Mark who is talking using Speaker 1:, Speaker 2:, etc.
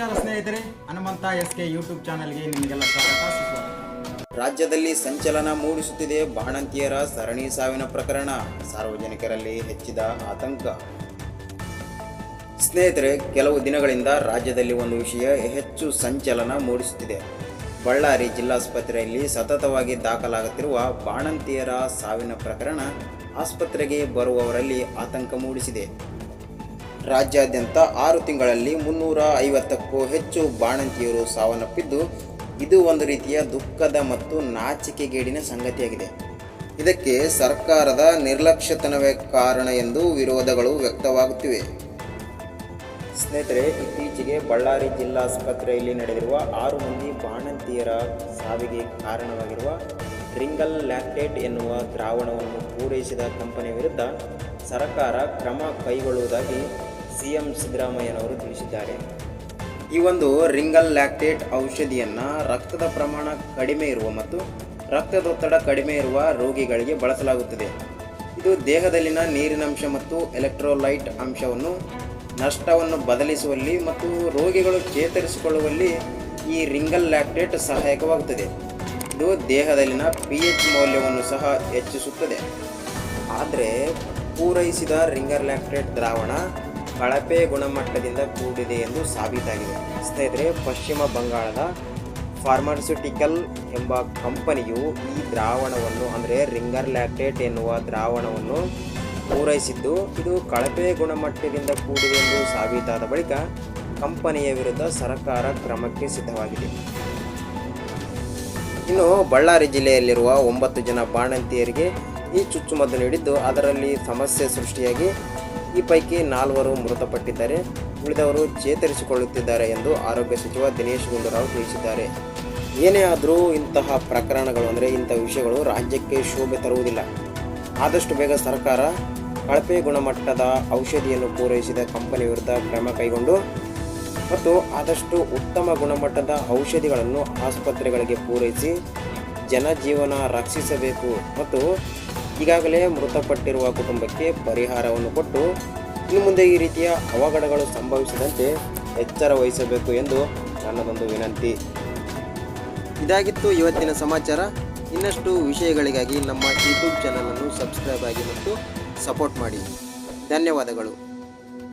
Speaker 1: ನಮಸ್ಕಾರ ಸ್ನೇಹಿತರೆ, Hanumantha S K YouTube ಚಾನಲ್ಗೆ ನಿಮಗೆಲ್ಲ ಸ್ವಾಗತ
Speaker 2: ರಾಜ್ಯದಲ್ಲಿ ಸಂಚಲನ ಮೂಡಿಸುತ್ತಿದೆ ಬಾಣಂತಿಯರ ಸರಣಿ ಸಾವಿನ ಪ್ರಕರಣ. ಸಾರ್ವಜನಿಕರಲ್ಲಿ ಹೆಚ್ಚಿದ ಆತಂಕ. ಸ್ನೇಹಿತರೆ, ಕೆಲವು ದಿನಗಳಿಂದ ರಾಜ್ಯದಲ್ಲಿ ಒಂದು ವಿಷಯ ಹೆಚ್ಚು ಸಂಚಲನ ಮೂಡಿಸುತ್ತಿದೆ. ಬಳ್ಳಾರಿ ಜಿಲ್ಲಾಸ್ಪತ್ರೆಯಲ್ಲಿ ಸತತವಾಗಿ ದಾಖಲಾಗುತ್ತಿರುವ ಬಾಣಂತಿಯರ ಸಾವಿನ ಪ್ರಕರಣ ಆಸ್ಪತ್ರೆಗೆ ಬರುವವರಲ್ಲಿ ಆತಂಕ ಮೂಡಿಸಿದೆ. ರಾಜ್ಯಾದ್ಯಂತ ಆರು ತಿಂಗಳಲ್ಲಿ ಮುನ್ನೂರ ಐವತ್ತಕ್ಕೂ ಹೆಚ್ಚು ಬಾಣಂತಿಯರು ಸಾವನ್ನಪ್ಪಿದ್ದು, ಇದು ಒಂದು ರೀತಿಯ ದುಃಖದ ಮತ್ತು ನಾಚಿಕೆಗೇಡಿನ ಸಂಗತಿಯಾಗಿದೆ. ಇದಕ್ಕೆ ಸರ್ಕಾರದ ನಿರ್ಲಕ್ಷ್ಯತನವೇ ಕಾರಣ ಎಂದು ವಿರೋಧಗಳು ವ್ಯಕ್ತವಾಗುತ್ತಿವೆ. ಸ್ನೇಹಿತರೆ, ಇತ್ತೀಚೆಗೆ ಬಳ್ಳಾರಿ ಜಿಲ್ಲಾಸ್ಪತ್ರೆಯಲ್ಲಿ ನಡೆದಿರುವ ಆರು ಮಂದಿ ಬಾಣಂತಿಯರ ಸಾವಿಗೆ ಕಾರಣವಾಗಿರುವ ರಿಂಗಲ್ ಲ್ಯಾಕ್ಟೇಟ್ ಎನ್ನುವ ದ್ರಾವಣವನ್ನು ಪೂರೈಸಿದ ಕಂಪನಿ ವಿರುದ್ಧ ಸರ್ಕಾರ ಕ್ರಮ ಕೈಗೊಳ್ಳುವುದಾಗಿ ಸಿಎಂ ಸಿದ್ದರಾಮಯ್ಯನವರು ತಿಳಿಸಿದ್ದಾರೆ. ಈ ಒಂದು ರಿಂಗಲ್ ಲ್ಯಾಕ್ಟೇಟ್ ಔಷಧಿಯನ್ನು ರಕ್ತದ ಪ್ರಮಾಣ ಕಡಿಮೆ ಇರುವ ಮತ್ತು ರಕ್ತದೊತ್ತಡ ಕಡಿಮೆ ಇರುವ ರೋಗಿಗಳಿಗೆ ಬಳಸಲಾಗುತ್ತದೆ. ಇದು ದೇಹದಲ್ಲಿನ ನೀರಿನಂಶ ಮತ್ತು ಎಲೆಕ್ಟ್ರೋಲೈಟ್ ಅಂಶವನ್ನು, ನಷ್ಟವನ್ನು ಬದಲಿಸುವಲ್ಲಿ ಮತ್ತು ರೋಗಿಗಳು ಚೇತರಿಸಿಕೊಳ್ಳುವಲ್ಲಿ ಈ ರಿಂಗಲ್ ಲ್ಯಾಕ್ಟೇಟ್ ಸಹಾಯಕವಾಗುತ್ತದೆ. ಇದು ದೇಹದಲ್ಲಿನ ಪಿ ಎಚ್ ಮೌಲ್ಯವನ್ನು ಸಹ ಹೆಚ್ಚಿಸುತ್ತದೆ. ಆದರೆ ಪೂರೈಸಿದ ರಿಂಗರ್ ಲ್ಯಾಕ್ಟೇಟ್ ದ್ರಾವಣ ಕಳಪೆ ಗುಣಮಟ್ಟದಿಂದ ಕೂಡಿದೆ ಎಂದು ಸಾಬೀತಾಗಿದೆ. ಸ್ನೇಹಿತರೆ, ಪಶ್ಚಿಮ ಬಂಗಾಳದ ಫಾರ್ಮಾಸ್ಯೂಟಿಕಲ್ ಎಂಬ ಕಂಪನಿಯು ಈ ದ್ರಾವಣವನ್ನು, ಅಂದರೆ ರಿಂಗರ್ ಲ್ಯಾಕ್ಟೇಟ್ ಎನ್ನುವ ದ್ರಾವಣವನ್ನು ಪೂರೈಸಿದ್ದು, ಇದು ಕಳಪೆ ಗುಣಮಟ್ಟದಿಂದ ಕೂಡಿದೆ ಎಂದು ಸಾಬೀತಾದ ಬಳಿಕ ಕಂಪನಿಯ ವಿರುದ್ಧ ಸರ್ಕಾರ ಕ್ರಮಕ್ಕೆ ಸಿದ್ಧವಾಗಿದೆ. ಇನ್ನು ಬಳ್ಳಾರಿ ಜಿಲ್ಲೆಯಲ್ಲಿರುವ ಒಂಬತ್ತು ಜನ ಬಾಣಂತಿಯರಿಗೆ ಈ ಚುಚ್ಚುಮದ್ದು ನೀಡಿದ್ದು, ಅದರಲ್ಲಿ ಸಮಸ್ಯೆ ಸೃಷ್ಟಿಯಾಗಿ ಈ ಪೈಕಿ ನಾಲ್ವರು ಮೃತಪಟ್ಟಿದ್ದಾರೆ. ಉಳಿದವರು ಚೇತರಿಸಿಕೊಳ್ಳುತ್ತಿದ್ದಾರೆ ಎಂದು ಆರೋಗ್ಯ ಸಚಿವ ದಿನೇಶ್ ಗುಂಡೂರಾವ್ ತಿಳಿಸಿದ್ದಾರೆ. ಏನೇ ಆದರೂ ಇಂತಹ ಪ್ರಕರಣಗಳು ಅಂದರೆ ಇಂಥ ವಿಷಯಗಳು ರಾಜ್ಯಕ್ಕೆ ಶೋಭೆ ತರುವುದಿಲ್ಲ. ಆದಷ್ಟು ಬೇಗ ಸರ್ಕಾರ ಕಳಪೆ ಗುಣಮಟ್ಟದ ಔಷಧಿಯನ್ನು ಪೂರೈಸಿದ ಕಂಪನಿ ವಿರುದ್ಧ ಕ್ರಮ ಕೈಗೊಂಡು ಮತ್ತು ಆದಷ್ಟು ಉತ್ತಮ ಗುಣಮಟ್ಟದ ಔಷಧಿಗಳನ್ನು ಆಸ್ಪತ್ರೆಗಳಿಗೆ ಪೂರೈಸಿ ಜನಜೀವನ ರಕ್ಷಿಸಬೇಕು ಮತ್ತು ಈಗಾಗಲೇ ಮೃತಪಟ್ಟಿರುವ ಕುಟುಂಬಕ್ಕೆ ಪರಿಹಾರವನ್ನು ಕೊಟ್ಟು ಇನ್ನು ಮುಂದೆ ಈ ರೀತಿಯ ಅವಘಡಗಳು ಸಂಭವಿಸದಂತೆ ಎಚ್ಚರ ವಹಿಸಬೇಕು ಎಂದು ನನ್ನದೊಂದು ವಿನಂತಿ. ಇದಾಗಿತ್ತು ಇವತ್ತಿನ ಸಮಾಚಾರ. ಇನ್ನಷ್ಟು ವಿಷಯಗಳಿಗಾಗಿ ನಮ್ಮ ಯೂಟ್ಯೂಬ್ ಚಾನಲನ್ನು ಸಬ್ಸ್ಕ್ರೈಬ್ ಆಗಿ ಮತ್ತು ಸಪೋರ್ಟ್ ಮಾಡಿ. ಧನ್ಯವಾದಗಳು.